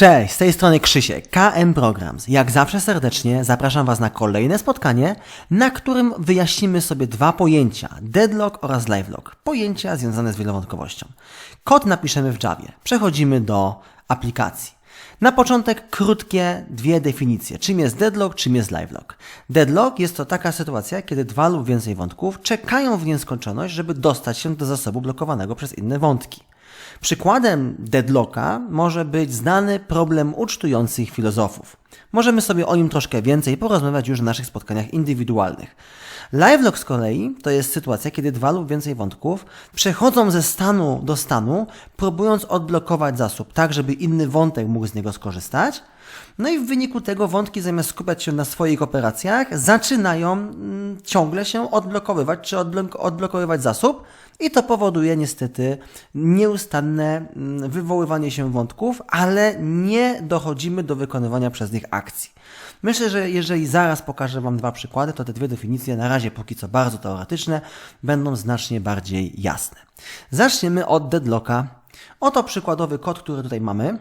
Cześć, z tej strony Krzysiek, KM Programs. Jak zawsze serdecznie zapraszam Was na kolejne spotkanie, na którym wyjaśnimy sobie dwa pojęcia, deadlock oraz livelock, pojęcia związane z wielowątkowością. Kod napiszemy w Javie. Przechodzimy do aplikacji. Na początek krótkie dwie definicje. Czym jest deadlock, czym jest livelock. Deadlock jest to taka sytuacja, kiedy dwa lub więcej wątków czekają w nieskończoność, żeby dostać się do zasobu blokowanego przez inne wątki. Przykładem deadlocka może być znany problem ucztujących filozofów. Możemy sobie o nim troszkę więcej porozmawiać już w naszych spotkaniach indywidualnych. Livelock z kolei to jest sytuacja, kiedy dwa lub więcej wątków przechodzą ze stanu do stanu, próbując odblokować zasób, tak żeby inny wątek mógł z niego skorzystać. No i w wyniku tego wątki zamiast skupiać się na swoich operacjach, zaczynają mm, ciągle się odblokowywać czy odblokowywać zasób i to powoduje niestety nieustanne mm, wywoływanie się wątków, ale nie dochodzimy do wykonywania przez nich akcji. Myślę, że jeżeli zaraz pokażę Wam dwa przykłady, to te dwie definicje, na razie póki co bardzo teoretyczne, będą znacznie bardziej jasne. Zaczniemy od deadlocka. Oto przykładowy kod, który tutaj mamy.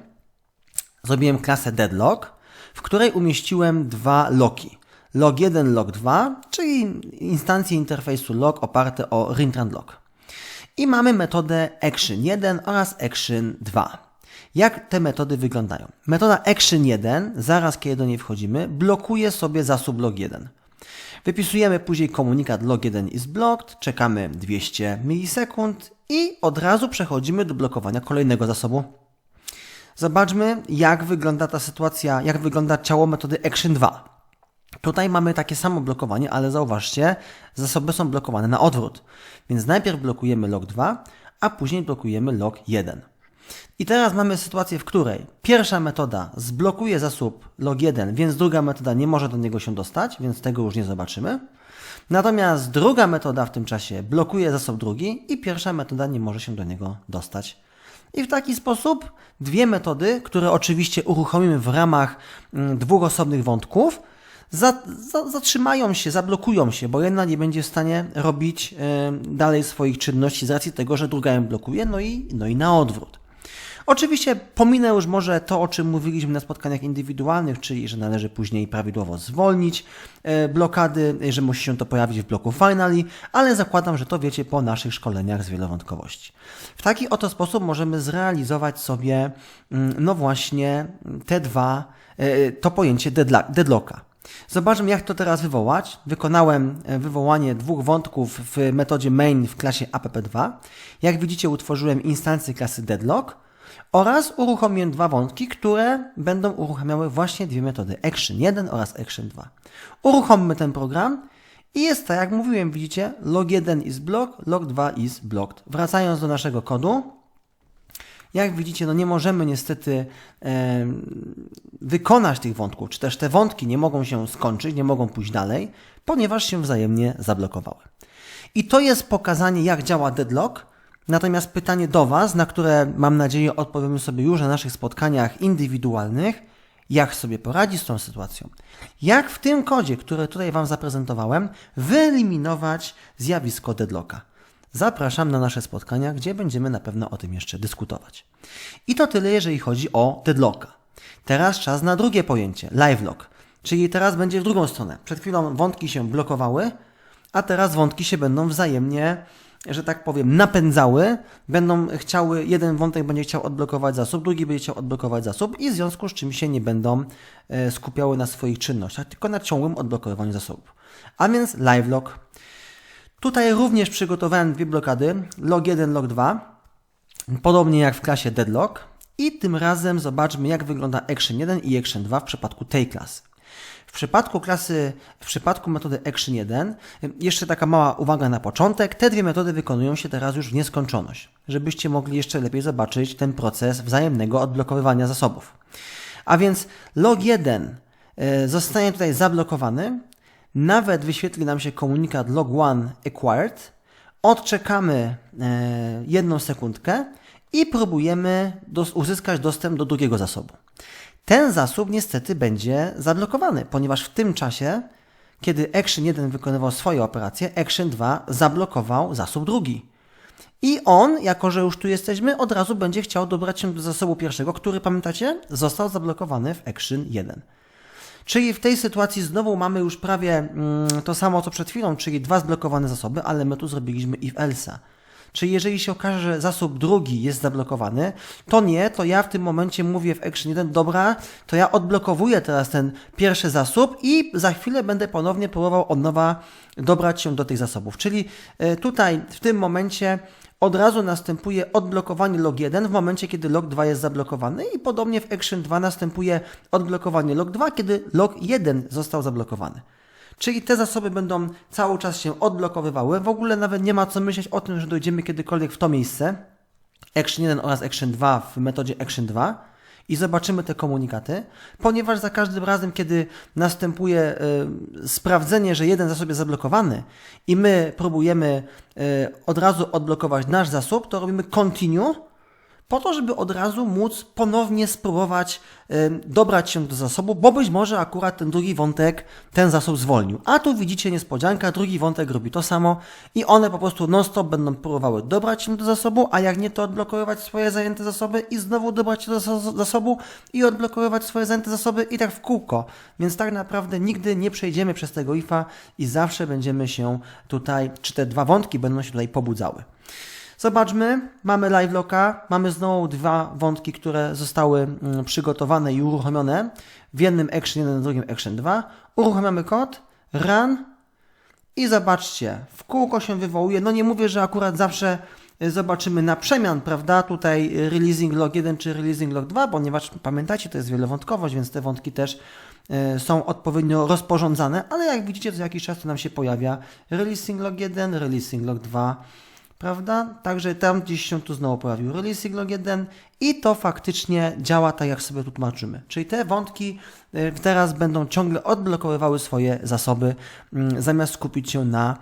Zrobiłem klasę deadlock, w której umieściłem dwa loki. Log 1, log 2, czyli instancje interfejsu log oparte o rintrand log. I mamy metodę action 1 oraz action 2. Jak te metody wyglądają? Metoda action 1, zaraz kiedy do niej wchodzimy, blokuje sobie zasób log 1. Wypisujemy później komunikat log 1 is blocked, czekamy 200 milisekund i od razu przechodzimy do blokowania kolejnego zasobu. Zobaczmy, jak wygląda ta sytuacja, jak wygląda ciało metody action 2. Tutaj mamy takie samo blokowanie, ale zauważcie, zasoby są blokowane na odwrót. Więc najpierw blokujemy log 2, a później blokujemy log 1. I teraz mamy sytuację, w której pierwsza metoda zblokuje zasób log 1, więc druga metoda nie może do niego się dostać, więc tego już nie zobaczymy. Natomiast druga metoda w tym czasie blokuje zasób drugi i pierwsza metoda nie może się do niego dostać. I w taki sposób dwie metody, które oczywiście uruchomimy w ramach mm, dwóch osobnych wątków, zatrzymają się, zablokują się, bo jedna nie będzie w stanie robić y, dalej swoich czynności z racji tego, że druga ją blokuje, no i, no i na odwrót. Oczywiście pominę już może to, o czym mówiliśmy na spotkaniach indywidualnych, czyli że należy później prawidłowo zwolnić e, blokady, że musi się to pojawić w bloku finally, ale zakładam, że to wiecie po naszych szkoleniach z wielowątkowości. W taki oto sposób możemy zrealizować sobie, mm, no właśnie, te dwa, e, to pojęcie deadlocka. Zobaczmy, jak to teraz wywołać. Wykonałem e, wywołanie dwóch wątków w metodzie main w klasie app2. Jak widzicie, utworzyłem instancję klasy deadlock oraz uruchomiłem dwa wątki, które będą uruchamiały właśnie dwie metody Action 1 oraz Action 2. Uruchommy ten program i jest tak, jak mówiłem, widzicie, log 1 is blocked, log 2 is blocked. Wracając do naszego kodu, jak widzicie, no nie możemy niestety e, wykonać tych wątków, czy też te wątki nie mogą się skończyć, nie mogą pójść dalej, ponieważ się wzajemnie zablokowały. I to jest pokazanie, jak działa deadlock, Natomiast pytanie do Was, na które mam nadzieję odpowiemy sobie już na naszych spotkaniach indywidualnych, jak sobie poradzić z tą sytuacją? Jak w tym kodzie, który tutaj Wam zaprezentowałem, wyeliminować zjawisko deadlocka? Zapraszam na nasze spotkania, gdzie będziemy na pewno o tym jeszcze dyskutować. I to tyle, jeżeli chodzi o deadlocka. Teraz czas na drugie pojęcie, livelock, czyli teraz będzie w drugą stronę. Przed chwilą wątki się blokowały, a teraz wątki się będą wzajemnie że tak powiem, napędzały, będą chciały, jeden wątek będzie chciał odblokować zasób, drugi będzie chciał odblokować zasób i w związku z czym się nie będą e, skupiały na swoich czynnościach, tylko na ciągłym odblokowaniu zasobów. A więc live lock. Tutaj również przygotowałem dwie blokady, log 1, log 2, podobnie jak w klasie deadlock. I tym razem zobaczmy jak wygląda action 1 i action 2 w przypadku tej klasy. W przypadku klasy, w przypadku metody Action 1, jeszcze taka mała uwaga na początek, te dwie metody wykonują się teraz już w nieskończoność, żebyście mogli jeszcze lepiej zobaczyć ten proces wzajemnego odblokowywania zasobów. A więc log 1 e, zostanie tutaj zablokowany, nawet wyświetli nam się komunikat log 1 acquired, odczekamy e, jedną sekundkę i próbujemy uzyskać dostęp do drugiego zasobu. Ten zasób niestety będzie zablokowany, ponieważ w tym czasie, kiedy Action 1 wykonywał swoje operacje, Action 2 zablokował zasób drugi. I on, jako że już tu jesteśmy, od razu będzie chciał dobrać się do zasobu pierwszego, który, pamiętacie, został zablokowany w Action 1. Czyli w tej sytuacji znowu mamy już prawie mm, to samo co przed chwilą, czyli dwa zblokowane zasoby, ale my tu zrobiliśmy if else'a. Czyli jeżeli się okaże, że zasób drugi jest zablokowany, to nie, to ja w tym momencie mówię w Action 1, dobra, to ja odblokowuję teraz ten pierwszy zasób i za chwilę będę ponownie próbował od nowa dobrać się do tych zasobów. Czyli y, tutaj w tym momencie od razu następuje odblokowanie log 1 w momencie, kiedy log 2 jest zablokowany i podobnie w Action 2 następuje odblokowanie log 2, kiedy log 1 został zablokowany. Czyli te zasoby będą cały czas się odblokowywały. W ogóle nawet nie ma co myśleć o tym, że dojdziemy kiedykolwiek w to miejsce. Action 1 oraz Action 2 w metodzie Action 2 i zobaczymy te komunikaty, ponieważ za każdym razem, kiedy następuje y, sprawdzenie, że jeden zasób jest zablokowany i my próbujemy y, od razu odblokować nasz zasób, to robimy continue po to, żeby od razu móc ponownie spróbować dobrać się do zasobu, bo być może akurat ten drugi wątek ten zasób zwolnił. A tu widzicie niespodzianka, drugi wątek robi to samo i one po prostu non-stop będą próbowały dobrać się do zasobu, a jak nie, to odblokowywać swoje zajęte zasoby i znowu dobrać się do zasobu i odblokowywać swoje zajęte zasoby i tak w kółko. Więc tak naprawdę nigdy nie przejdziemy przez tego IFA i zawsze będziemy się tutaj, czy te dwa wątki będą się tutaj pobudzały. Zobaczmy, mamy live locka, mamy znowu dwa wątki, które zostały mm, przygotowane i uruchomione w jednym action 1, w drugim action 2. Uruchamiamy kod, run i zobaczcie, w kółko się wywołuje. No nie mówię, że akurat zawsze y, zobaczymy na przemian, prawda? Tutaj releasing log 1 czy releasing log 2, ponieważ pamiętajcie, to jest wielowątkowość, więc te wątki też y, są odpowiednio rozporządzane, ale jak widzicie, co jakiś czas to nam się pojawia releasing log 1, releasing log 2 prawda? Także tam gdzieś się tu znowu pojawił releasing log 1 i to faktycznie działa tak, jak sobie tu tłumaczymy. Czyli te wątki y, teraz będą ciągle odblokowywały swoje zasoby, mm, zamiast skupić się na,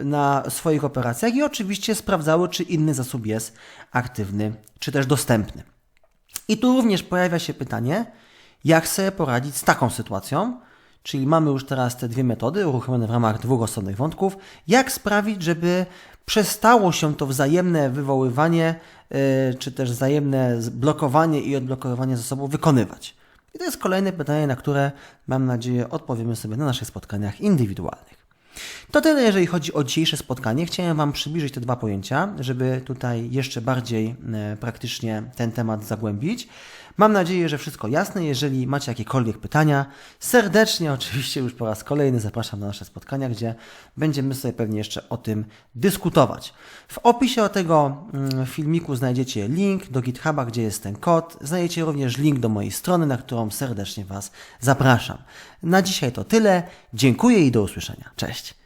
y, na swoich operacjach i oczywiście sprawdzały, czy inny zasób jest aktywny, czy też dostępny. I tu również pojawia się pytanie, jak sobie poradzić z taką sytuacją, Czyli mamy już teraz te dwie metody uruchomione w ramach dwóch osobnych wątków. Jak sprawić, żeby przestało się to wzajemne wywoływanie, yy, czy też wzajemne blokowanie i odblokowywanie zasobów wykonywać? I to jest kolejne pytanie, na które mam nadzieję odpowiemy sobie na naszych spotkaniach indywidualnych. To tyle, jeżeli chodzi o dzisiejsze spotkanie. Chciałem Wam przybliżyć te dwa pojęcia, żeby tutaj jeszcze bardziej yy, praktycznie ten temat zagłębić. Mam nadzieję, że wszystko jasne. Jeżeli macie jakiekolwiek pytania, serdecznie oczywiście już po raz kolejny zapraszam na nasze spotkania, gdzie będziemy sobie pewnie jeszcze o tym dyskutować. W opisie tego mm, filmiku znajdziecie link do GitHuba, gdzie jest ten kod. Znajdziecie również link do mojej strony, na którą serdecznie Was zapraszam. Na dzisiaj to tyle. Dziękuję i do usłyszenia. Cześć.